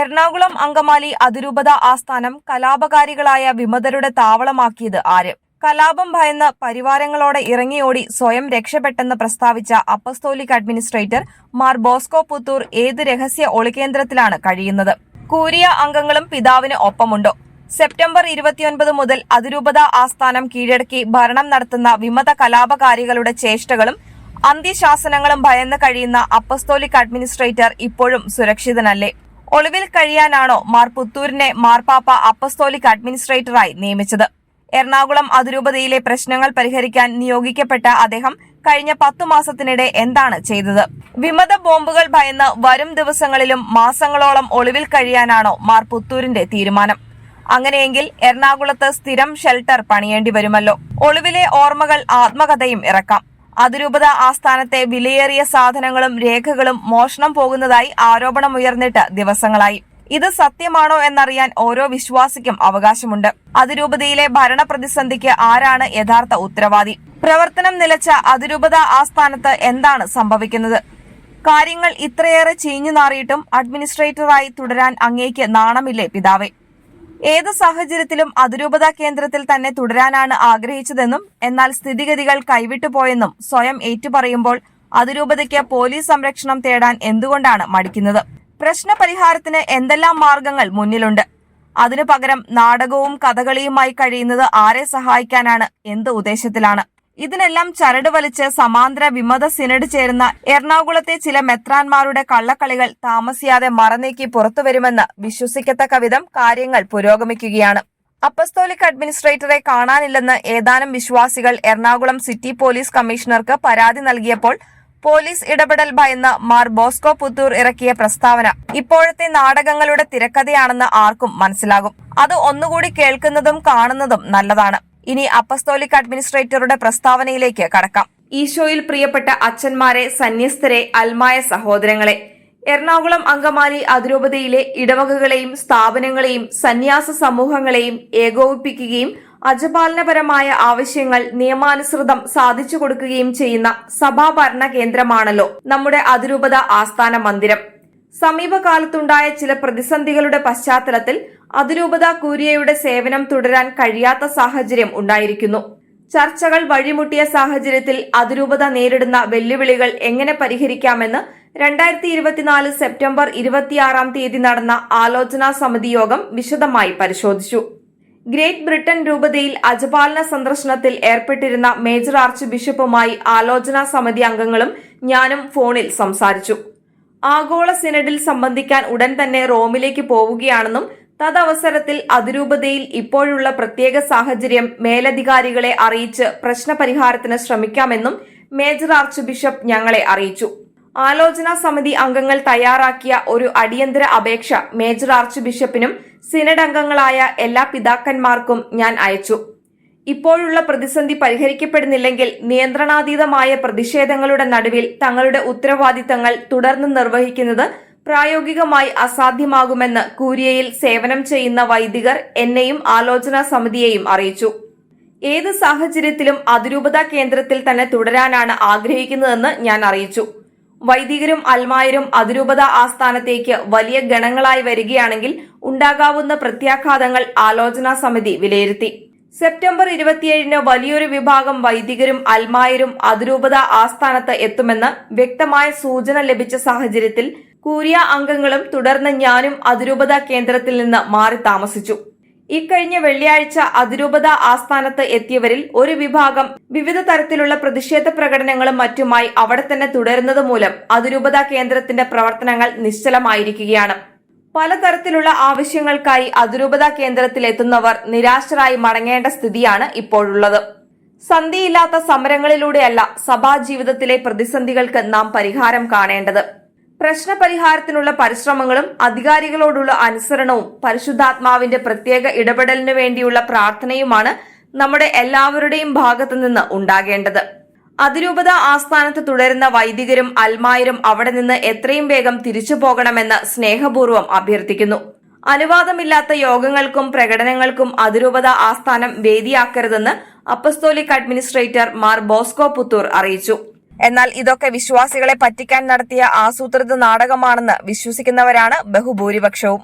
എറണാകുളം അങ്കമാലി അതിരൂപത ആസ്ഥാനം കലാപകാരികളായ വിമതരുടെ താവളമാക്കിയത് ആര്? കലാപം ഭയന്ന് പരിവാരങ്ങളോടെ ഇറങ്ങിയോടി സ്വയം രക്ഷപ്പെട്ടെന്ന് പ്രസ്താവിച്ച അപ്പസ്തോലിക് അഡ്മിനിസ്ട്രേറ്റർ മാർ ബോസ്കോ പുത്തൂർ ഏത് രഹസ്യ ഒളികേന്ദ്രത്തിലാണ് കഴിയുന്നത്? കൂരിയ അംഗങ്ങളും പിതാവിന് ഒപ്പമുണ്ടോ? സെപ്റ്റംബർ ഇരുപത്തിയൊൻപത് മുതൽ അതിരൂപത ആസ്ഥാനം കീഴടക്കി ഭരണം നടത്തുന്ന വിമത കലാപകാരികളുടെ ചേഷ്ടകളും അന്ത്യശാസനങ്ങളും ഭയന്ന് കഴിയുന്ന അപ്പസ്തോലിക് അഡ്മിനിസ്ട്രേറ്റർ ഇപ്പോഴും സുരക്ഷിതനല്ലേ? ഒളിവിൽ കഴിയാനാണോ മാർ പുത്തൂരിനെ മാർപ്പാപ്പ അപ്പസ്തോലിക് അഡ്മിനിസ്ട്രേറ്ററായി നിയമിച്ചത്? എറണാകുളം അതിരൂപതയിലെ പ്രശ്നങ്ങൾ പരിഹരിക്കാൻ നിയോഗിക്കപ്പെട്ട അദ്ദേഹം കഴിഞ്ഞ പത്തു മാസത്തിനിടെ എന്താണ് ചെയ്തത്? വിമത ബോംബുകൾ ഭയന്ന് വരും ദിവസങ്ങളിലും മാസങ്ങളോളം ഒളിവിൽ കഴിയാനാണോ മാർ പുത്തൂരിന്റെ തീരുമാനം? അങ്ങനെയെങ്കിൽ എറണാകുളത്ത് സ്ഥിരം ഷെൽട്ടർ പണിയേണ്ടി വരുമല്ലോ. ഒളിവിലെ ഓർമ്മകൾ ആത്മകഥയും ഇറക്കാം. അതിരൂപത ആസ്ഥാനത്തെ വിലയേറിയ സാധനങ്ങളും രേഖകളും മോഷണം പോകുന്നതായി ആരോപണമുയർന്നിട്ട് ദിവസങ്ങളായി. ഇത് സത്യമാണോ എന്നറിയാൻ ഓരോ വിശ്വാസിക്കും അവകാശമുണ്ട്. അതിരൂപതയിലെ ഭരണ പ്രതിസന്ധിക്ക് ആരാണ് യഥാർത്ഥ ഉത്തരവാദി? പ്രവർത്തനം നിലച്ച അതിരൂപത ആസ്ഥാനത്ത് എന്താണ് സംഭവിക്കുന്നത്? കാര്യങ്ങൾ ഇത്രയേറെ ചീഞ്ഞു നാറിയിട്ടും അഡ്മിനിസ്ട്രേറ്ററായി തുടരാൻ അങ്ങേക്ക് നാണമില്ലേ പിതാവേ? ഏത് സാഹചര്യത്തിലും അതിരൂപതാ കേന്ദ്രത്തിൽ തന്നെ തുടരാനാണ് ആഗ്രഹിച്ചതെന്നും എന്നാൽ സ്ഥിതിഗതികൾ കൈവിട്ടുപോയെന്നും സ്വയം ഏറ്റുപറയുമ്പോൾ അതിരൂപതയ്ക്ക് പോലീസ് സംരക്ഷണം തേടാൻ എന്തുകൊണ്ടാണ് മടിക്കുന്നത്? പ്രശ്നപരിഹാരത്തിന് എന്തെല്ലാം മാർഗങ്ങൾ മുന്നിലുണ്ട്? അതിനു പകരം നാടകവും കഥകളിയുമായി കഴിയുന്നത് ആരെ സഹായിക്കാനാണ്? എന്ത് ഉദ്ദേശത്തിലാണ്? ഇതിനെല്ലാം ചരട് വലിച്ച് സമാന്തര വിമത സിനഡ് ചേരുന്ന എറണാകുളത്തെ ചില മെത്രാന്മാരുടെ കള്ളക്കളികൾ താമസിയാതെ മറനീക്കി പുറത്തുവരുമെന്ന് വിശ്വസിക്കത്തക്ക വിധം കാര്യങ്ങൾ പുരോഗമിക്കുകയാണ്. അപ്പസ്തോലിക് അഡ്മിനിസ്ട്രേറ്ററെ കാണാനില്ലെന്ന് ഏതാനും വിശ്വാസികൾ എറണാകുളം സിറ്റി പോലീസ് കമ്മീഷണർക്ക് പരാതി നൽകിയപ്പോൾ പോലീസ് ഇടപെടൽ ഭയന്ന് മാർ ബോസ്കോ പുത്തൂർ ഇറക്കിയ പ്രസ്താവന ഇപ്പോഴത്തെ നാടകങ്ങളുടെ തിരക്കഥയാണെന്ന് ആർക്കും മനസ്സിലാകും. അത് ഒന്നുകൂടി കേൾക്കുന്നതും കാണുന്നതും നല്ലതാണ്. ഇനി അപ്പസ്തോലിക് അഡ്മിനിസ്ട്രേറ്ററുടെ പ്രസ്താവനയിലേക്ക് കടക്കാം. ഈശോയിൽ പ്രിയപ്പെട്ട അച്ഛന്മാരെ സന്യസ്തരെ അൽമായ സഹോദരങ്ങളെ എറണാകുളം അങ്കമാലി അതിരൂപതയിലെ ഇടവകകളെയും സ്ഥാപനങ്ങളെയും സന്യാസ സമൂഹങ്ങളെയും ഏകോപിപ്പിക്കുകയും അജപാലനപരമായ ആവശ്യങ്ങൾ നിയമാനുസൃതം സാധിച്ചു കൊടുക്കുകയും ചെയ്യുന്ന സഭാഭരണ കേന്ദ്രമാണല്ലോ നമ്മുടെ അതിരൂപത ആസ്ഥാന മന്ദിരം. സമീപകാലത്തുണ്ടായ ചില പ്രതിസന്ധികളുടെ പശ്ചാത്തലത്തിൽ അതിരൂപത കൂരിയയുടെ സേവനം തുടരാൻ കഴിയാത്ത സാഹചര്യം ഉണ്ടായിരിക്കുന്നു. ചർച്ചകൾ വഴിമുട്ടിയ സാഹചര്യത്തിൽ അതിരൂപത നേരിടുന്ന വെല്ലുവിളികൾ എങ്ങനെ പരിഹരിക്കാമെന്ന് രണ്ടായിരത്തി ഇരുപത്തിനാല് സെപ്റ്റംബർ ഇരുപത്തിയാറാം തീയതി നടന്ന ആലോചനാ സമിതി യോഗം വിശദമായി പരിശോധിച്ചു. ഗ്രേറ്റ് ബ്രിട്ടൻ രൂപതയിൽ അജപാലന സന്ദർശനത്തിൽ ഏർപ്പെട്ടിരുന്ന മേജർ ആർച്ച് ബിഷപ്പുമായി ആലോചനാ സമിതി അംഗങ്ങളും ഞാനും ഫോണിൽ സംസാരിച്ചു. ആഗോള സിനഡിൽ സംബന്ധിക്കാൻ ഉടൻ തന്നെ റോമിലേക്ക് പോവുകയാണെന്നും തദവസരത്തിൽ അതിരൂപതയിൽ ഇപ്പോഴുള്ള പ്രത്യേക സാഹചര്യം മേലധികാരികളെ അറിയിച്ച് പ്രശ്നപരിഹാരത്തിന് ശ്രമിക്കാമെന്നും മേജർ ആർച്ച് ബിഷപ്പ് ഞങ്ങളെ അറിയിച്ചു. ആലോചനാ സമിതി അംഗങ്ങൾ തയ്യാറാക്കിയ ഒരു അടിയന്തര അപേക്ഷ മേജർ ആർച്ച് ബിഷപ്പിനും സിനഡ് അംഗങ്ങളായ എല്ലാ പിതാക്കന്മാർക്കും ഞാൻ അയച്ചു. ഇപ്പോഴുള്ള പ്രതിസന്ധി പരിഹരിക്കപ്പെടുന്നില്ലെങ്കിൽ നിയന്ത്രണാതീതമായ പ്രതിഷേധങ്ങളുടെ നടുവിൽ തങ്ങളുടെ ഉത്തരവാദിത്തങ്ങൾ തുടർന്ന് നിർവഹിക്കുന്നത് പ്രായോഗികമായി അസാധ്യമാകുമെന്ന് കൂരിയയിൽ സേവനം ചെയ്യുന്ന വൈദികർ എന്നെയും ആലോചനാ സമിതിയെയും അറിയിച്ചു. ഏത് സാഹചര്യത്തിലും അതിരൂപത കേന്ദ്രത്തിൽ തന്നെ തുടരാനാണ് ആഗ്രഹിക്കുന്നതെന്ന് ഞാൻ അറിയിച്ചു. വൈദികരും അൽമായരും അതിരൂപത ആസ്ഥാനത്തേക്ക് വലിയ ഗണങ്ങളായി വരികയാണെങ്കിൽ ഉണ്ടാകാവുന്ന പ്രത്യാഘാതങ്ങൾ ആലോചനാ സമിതി വിലയിരുത്തി. സെപ്റ്റംബർ ഇരുപത്തിയേഴിന് വലിയൊരു വിഭാഗം വൈദികരും അൽമായരും അതിരൂപത ആസ്ഥാനത്ത് എത്തുമെന്ന് വ്യക്തമായ സൂചന ലഭിച്ച സാഹചര്യത്തിൽ കൂരിയ അംഗങ്ങളും തുടർന്ന് ഞാനും അതിരൂപത കേന്ദ്രത്തിൽ നിന്ന് മാറി താമസിച്ചു. ഇക്കഴിഞ്ഞ വെള്ളിയാഴ്ച അതിരൂപത ആസ്ഥാനത്ത് എത്തിയവരിൽ ഒരു വിഭാഗം വിവിധ തരത്തിലുള്ള പ്രതിഷേധ പ്രകടനങ്ങളും മറ്റുമായി അവിടെ തന്നെ തുടരുന്നത് മൂലം അതിരൂപത കേന്ദ്രത്തിന്റെ പ്രവർത്തനങ്ങൾ നിശ്ചലമായിരിക്കുകയാണ്. പലതരത്തിലുള്ള ആവശ്യങ്ങൾക്കായി അതിരൂപത കേന്ദ്രത്തിൽ എത്തുന്നവർ നിരാശരായി മടങ്ങേണ്ട സ്ഥിതിയാണ് ഇപ്പോഴുള്ളത്. സന്ധിയില്ലാത്ത സമരങ്ങളിലൂടെയല്ല സഭാ ജീവിതത്തിലെ പ്രതിസന്ധികൾക്ക് നാം പരിഹാരം കാണേണ്ടത്. പ്രശ്നപരിഹാരത്തിനുള്ള പരിശ്രമങ്ങളും അധികാരികളോടുള്ള അനുസരണവും പരിശുദ്ധാത്മാവിന്റെ പ്രത്യേക ഇടപെടലിനു വേണ്ടിയുള്ള പ്രാർത്ഥനയുമാണ് നമ്മുടെ എല്ലാവരുടെയും ഭാഗത്തു നിന്ന് ഉണ്ടാകേണ്ടത്. അതിരൂപത ആസ്ഥാനത്ത് തുടരുന്ന വൈദികരും അൽമായരും അവിടെ നിന്ന് എത്രയും വേഗം തിരിച്ചു പോകണമെന്ന് സ്നേഹപൂർവം അഭ്യർത്ഥിക്കുന്നു. അനുവാദമില്ലാത്ത യോഗങ്ങൾക്കും പ്രകടനങ്ങൾക്കും അതിരൂപത ആസ്ഥാനം വേദിയാക്കരുതെന്ന് അപ്പസ്തോലിക് അഡ്മിനിസ്ട്രേറ്റർ മാർ ബോസ്കോ പുത്തൂർ അറിയിച്ചു. എന്നാൽ ഇതൊക്കെ വിശ്വാസികളെ പറ്റിക്കാൻ നടത്തിയ ആസൂത്രിത നാടകമാണെന്ന് വിശ്വസിക്കുന്നവരാണ് ബഹുഭൂരിപക്ഷവും.